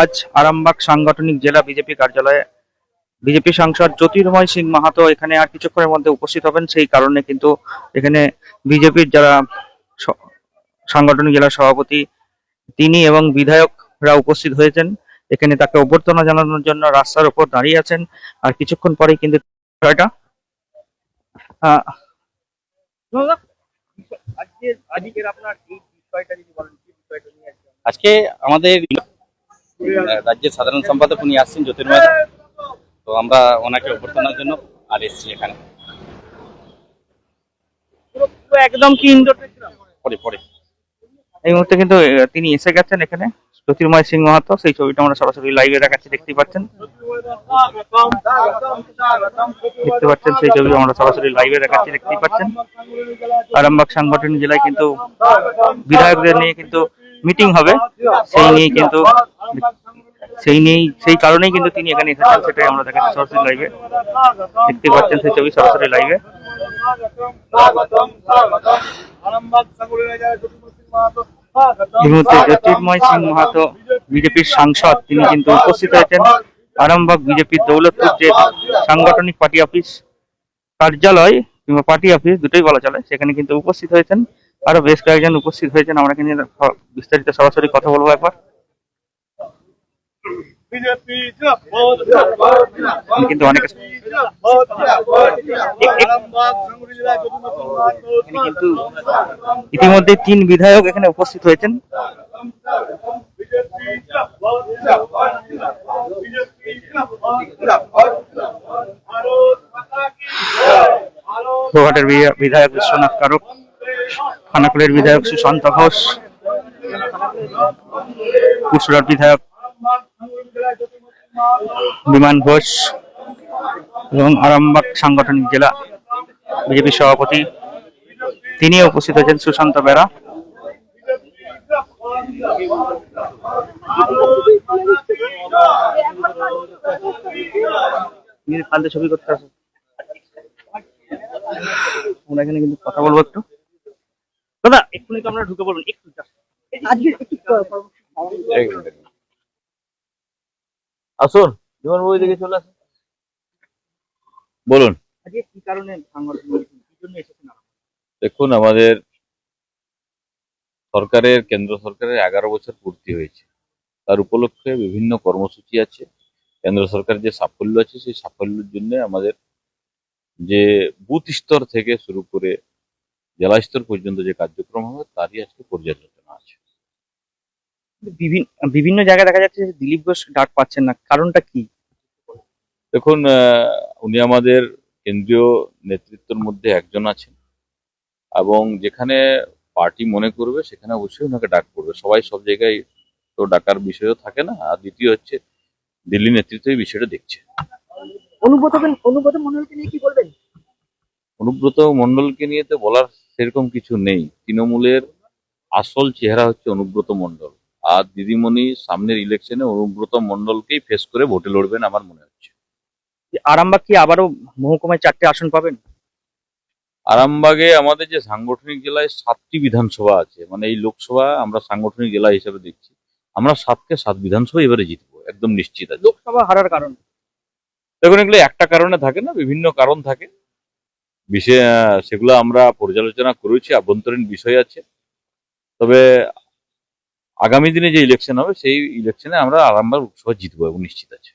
আজ আরামবাগ সাংগঠনিক জেলা বিজেপি কার্যালয়ে বিজেপি সাংসদ জ্যোতির্ময় সিং মাহাতো এখানে আর কিছুক্ষণের মধ্যে উপস্থিত হবেন। সেই কারণে কিন্তু এখানে বিজেপির যারা সাংগঠনিক জেলা সভাপতি তিনি এবং বিধায়করা উপস্থিত হয়েছেন। এখানে তাকে অভ্যর্থনা জানানোর জন্য রাস্তার উপর দাঁড়িয়ে আছেন। আর কিছুক্ষণ পরেই কিন্তু বিষয়টা আহ, আজকের আজকের আপনার এই বিষয়টা যদি বলেন কি বিষয়টা নিয়ে আজকে? আমাদের আহ, রাজ্যের সাধারণ সম্পাদক উনি আসছেন জ্যোতির্ময় তো আমরা ওনাকে অভ্যর্থনার জন্য আর এসেছি এখানে। একদম কি পরে পরে। এই মুহূর্তে কিন্তু তিনি এসে গেছেন এখানে। জ্যোতির্ময় সিং মাহাতো সেই ছবিটা আমরা সরাসরি লাইভে দেখাচ্ছি দেখতে পাচ্ছেন। দেখতে পাচ্ছেন সেই ছবি আমরা সরাসরি লাইভে দেখাচ্ছি দেখতেই পাচ্ছেন। আরামবাগ সাংগঠনিক জেলায় কিন্তু বিধায়কদের নিয়ে কিন্তু মিটিং হবে। সেই নিয়ে কিন্তু সেই নিয়েই সেই কারণেই কিন্তু তিনি এখানে এসেছেন, সেটাই আমরা দেখাচ্ছি সরাসরি লাইভে দেখতে পাচ্ছেন সেই ছবি সরাসরি লাইভে সিং মাহাতো বিজেপির সাংসদ, তিনি কিন্তু উপস্থিত হয়েছেন। বিজেপির যে সাংগঠনিক পার্টি অফিস, কার্যালয় কিংবা পার্টি অফিস, দুটোই বলা চলে। সেখানে কিন্তু উপস্থিত হয়েছেন। আরও বেশ কয়েকজন উপস্থিত হয়েছেন আমরা কিন্তু বিস্তারিত সরাসরি কথা বলব একবার। কিন্তু অনেক কিন্তু ইতিমধ্যে তিন বিধায়ক এখানে উপস্থিত হয়েছেন। বিধায়ক বিশ্বনাথ কারক। খানাকুলের বিধায়ক সুশান্ত ঘোষ কুসুরার বিধায়ক বিমান ঘোষ এবং আরামবাগ সাংগঠনিক জেলা বিজেপি সভাপতি। তিনিও উপস্থিত হয়েছেন, সুশান্ত বেরা। ছবি করতে আসো। এখানে কিন্তু কথা বলব একটু। দাদা। এক্ষুনি তো আমরা ঢুকে বলুন একটু আসুন জীবন বই দিকে চলে আসুন বলুন। কি কারণে সাংগঠনিক meeting? কি জন্য এসেছেন আপনারা? দেখুন আমাদের সরকারের কেন্দ্র সরকারের এগারো বছর পূর্তি হয়েছে। তার উপলক্ষে বিভিন্ন কর্মসূচি আছে। কেন্দ্র সরকারের যে সাফল্য আছে সেই সাফল্যের জন্য আমাদের যে বুথ স্তর থেকে শুরু করে জেলা স্তর পর্যন্ত যে কার্যক্রম হবে তারই আজকে পর্যালোচনা আছে। বিভিন্ন বিভিন্ন জায়গায় দেখা যাচ্ছে যে দিলীপ ঘোষ ডাক পাচ্ছেন না। কারণটা কি? দেখুন আহ, উনি আমাদের কেন্দ্রীয় নেতৃত্বের মধ্যে একজন আছেন এবং যেখানে পার্টি মনে করবে সেখানে অবশ্যই ওনাকে ডাক পড়বে। সবাই সব জায়গায় তো ডাকার বিষয়ও থাকে না। আর দ্বিতীয় হচ্ছে দিল্লি নেতৃত্ব এই বিষয়টা দেখছে। অনুব্রত অনুব্রত মন্ডলকে নিয়ে কি বলবেন? অনুব্রত মণ্ডলকে নিয়ে তো বলার সেরকম কিছু নেই। তৃণমূলের আসল চেহারা হচ্ছে অনুব্রত মণ্ডল। আর দিদিমণি সামনের ইলেকশনে অনুব্রত মণ্ডলকেই ফেস করে ভোটে লড়বেন আমার মনে হচ্ছে। আরামবাগ কি আবারও মহকুমায় চারটে আসন পাবেন? আরামবাগে আমাদের যে সাংগঠনিক জেলায় সাতটি বিধানসভা আছে মানে এই লোকসভা আমরা সাংগঠনিক জেলা হিসেবে দেখছি আমরা সাতকে সাত বিধানসভা এবারে জিতবো একদম নিশ্চিত আছে। লোকসভা হারার কারণ? দেখুন এগুলো একটা কারণে থাকে না বিভিন্ন কারণ থাকে। বিষয় সেগুলো আমরা পর্যালোচনা করেছি আভ্যন্তরীণ বিষয় আছে। তবে আগামী দিনে যে ইলেকশন হবে সেই ইলেকশনে আমরা আরামবাগ লোকসভা জিতবো এবং নিশ্চিত আছে।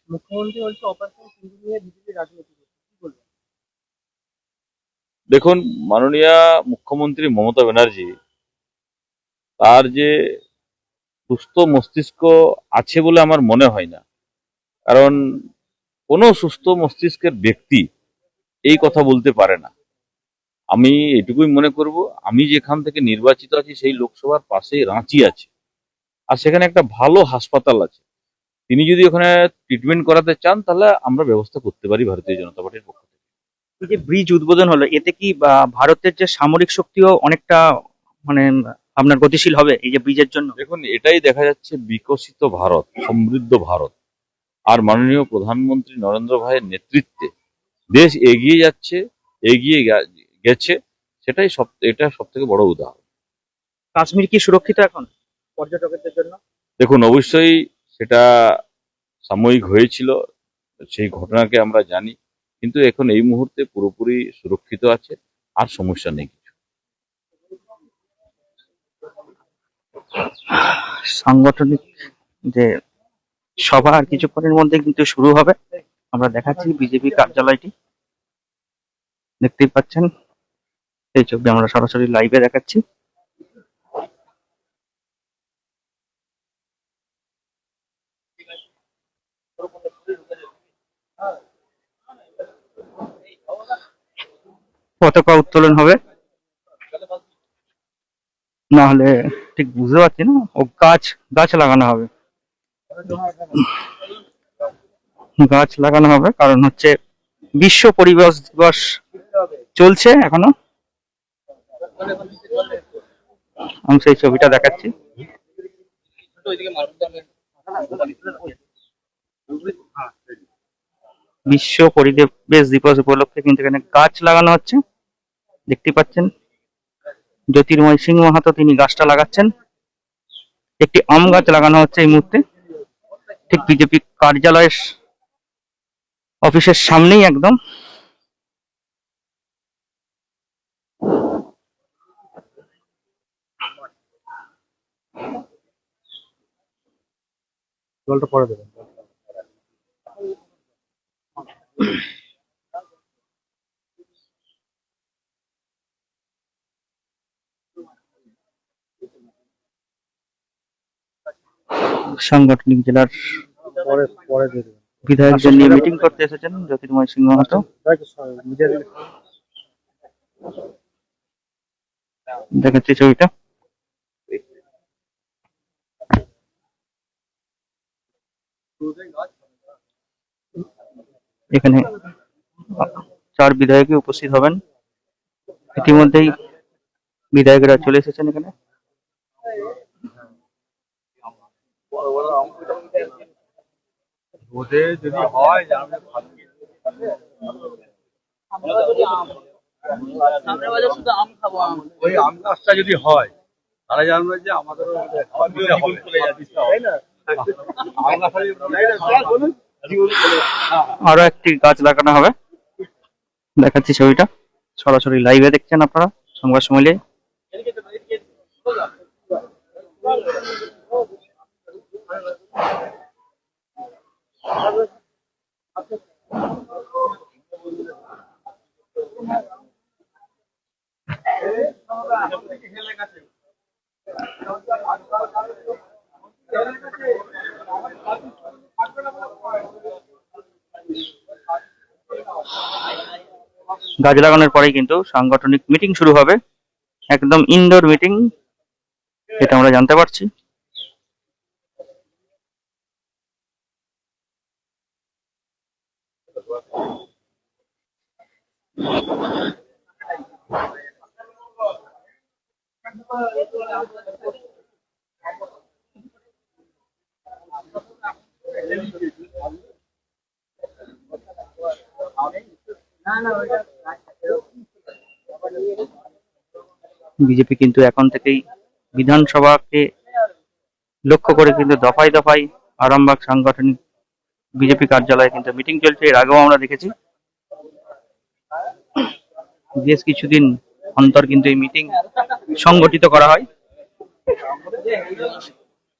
দেখুন মাননীয় মুখ্যমন্ত্রী মমতা ব্যানার্জি তার যে সুস্থ মস্তিষ্ক আছে বলে আমার মনে হয় না। কারণ কোনো সুস্থ মস্তিষ্কের ব্যক্তি এই কথা বলতে পারে না। আমি এটুকুই মনে করব আমি যেখান থেকে নির্বাচিত আছি সেই লোকসভার পাশেই রাঁচি আছে। আর সেখানে একটা ভালো হাসপাতাল আছে। তিনি যদি ওখানে ট্রিটমেন্ট করাতে চান তাহলে আমরা ব্যবস্থা করতে পারি ভারতীয় জনতা পার্টির পক্ষ থেকে। এই যে ব্রিজ উদ্বোধন হলো এতে কি ভারতের যে সামরিক শক্তিও অনেকটা মানে আপনার গতিশীল হবে এই যে ব্রিজের জন্য? দেখুন এটাই দেখা যাচ্ছে বিকশিত ভারত সমৃদ্ধ ভারত। আর মাননীয় প্রধানমন্ত্রী নরেন্দ্র ভাইয়ের নেতৃত্বে দেশ এগিয়ে যাচ্ছে এগিয়ে গেছে সেটাই সব এটা সব থেকে বড় উদাহরণ। কাশ্মীর কি সুরক্ষিত এখন পর্যটকদের জন্য? দেখুন অবশ্যই সেটা সাময়িক হয়েছিল সেই ঘটনাকে আমরা জানি কিন্তু এখন এই মুহূর্তে পুরোপুরি সুরক্ষিত আছে আর সমস্যা নেই কিছু। সাংগঠনিক যে সভা আর কিছুক্ষণের মধ্যে কিন্তু শুরু হবে। আমরা দেখাচ্ছি বিজেপি কার্যালয়টি। দেখতেই পাচ্ছেন এই ছবি আমরা সরাসরি লাইভে দেখাচ্ছি। পতাকা উত্তোলন হবে। না হলে ঠিক বুঝতে পারছি না। ও গাছ গাছ লাগানো হবে। গাছ লাগানো হবে, কারণ হচ্ছে বিশ্ব পরিবেশ দিবস চলছে এখনও। আমি সেই ছবিটা দেখাচ্ছি। বিশ্ব পরিবেশ দিবস উপলক্ষে কিন্তু এখানে গাছ লাগানো হচ্ছে। দেখতে পাচ্ছেন, জ্যোতির্ময় সিং মাহাতো তিনি গাছটা লাগাচ্ছেন। একটি আম গাছ লাগানো হচ্ছে এই মুহূর্তে। ঠিক বিজেপি কার্যালয়ের অফিসের সামনেই একদম। জলটা পরে দেবেন সাংগঠনিক জেলার পরে পরে দেবেন বিধায়কদের নিয়ে মিটিং করতে এসেছেন জ্যোতির্ময় সিংহ নিজের দেখাচ্ছি ছবিটা। এখানে চার বিধায়কই উপস্থিত হবেন। ইতিমধ্যেই বিধায়করা চলে এসেছেন এখানে। যদি হয় জানলে ভালো ওই আম গাছটা যদি হয় তাহলে জানবে যে আমাদের আরও একটি গাছ লাগানো হবে। দেখাচ্ছি ছবিটা। সরাসরি লাইভে দেখছেন আপনারা সংবাদ সময় গাছ লাগানোর পরেই কিন্তু সাংগঠনিক মিটিং শুরু হবে। একদম ইনডোর মিটিং এটা আমরা জানতে পারছি। বিজেপি কিন্তু এখন থেকেই বিধানসভাকে লক্ষ্য করে কিন্তু দফায় দফায় আরামবাগ সাংগঠনিক বিজেপি কার্যালয়ে কিন্তু মিটিং চলছে। এর আগেও আমরা দেখেছি। বেশ কিছুদিন অন্তর কিন্তু এই মিটিং সংগঠিত করা হয়।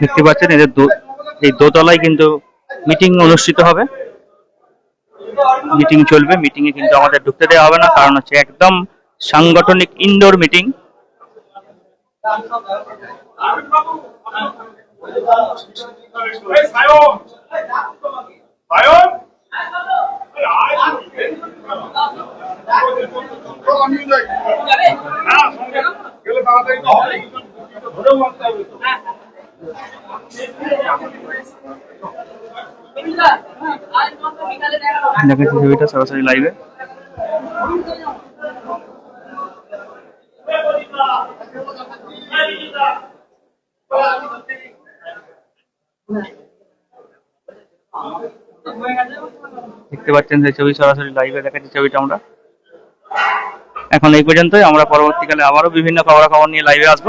দেখতে পাচ্ছেন এদের এই দোতলায় কিন্তু মিটিং অনুষ্ঠিত হবে। মিটিং চলবে মিটিং এ কিন্তু আমাদের ঢুকতে দেওয়া হবে না, কারণ হচ্ছে একদম সাংগঠনিক ইনডোর মিটিং। দেখাচ্ছি ছবিটা সরাসরি লাইভে দেখতে পাচ্ছেন সেই ছবি সরাসরি লাইভে দেখাচ্ছি ছবিটা আমরা। এখন এই পর্যন্তই, আমরা পরবর্তীকালে আবারও বিভিন্ন খবরাখবর নিয়ে লাইভে আসব।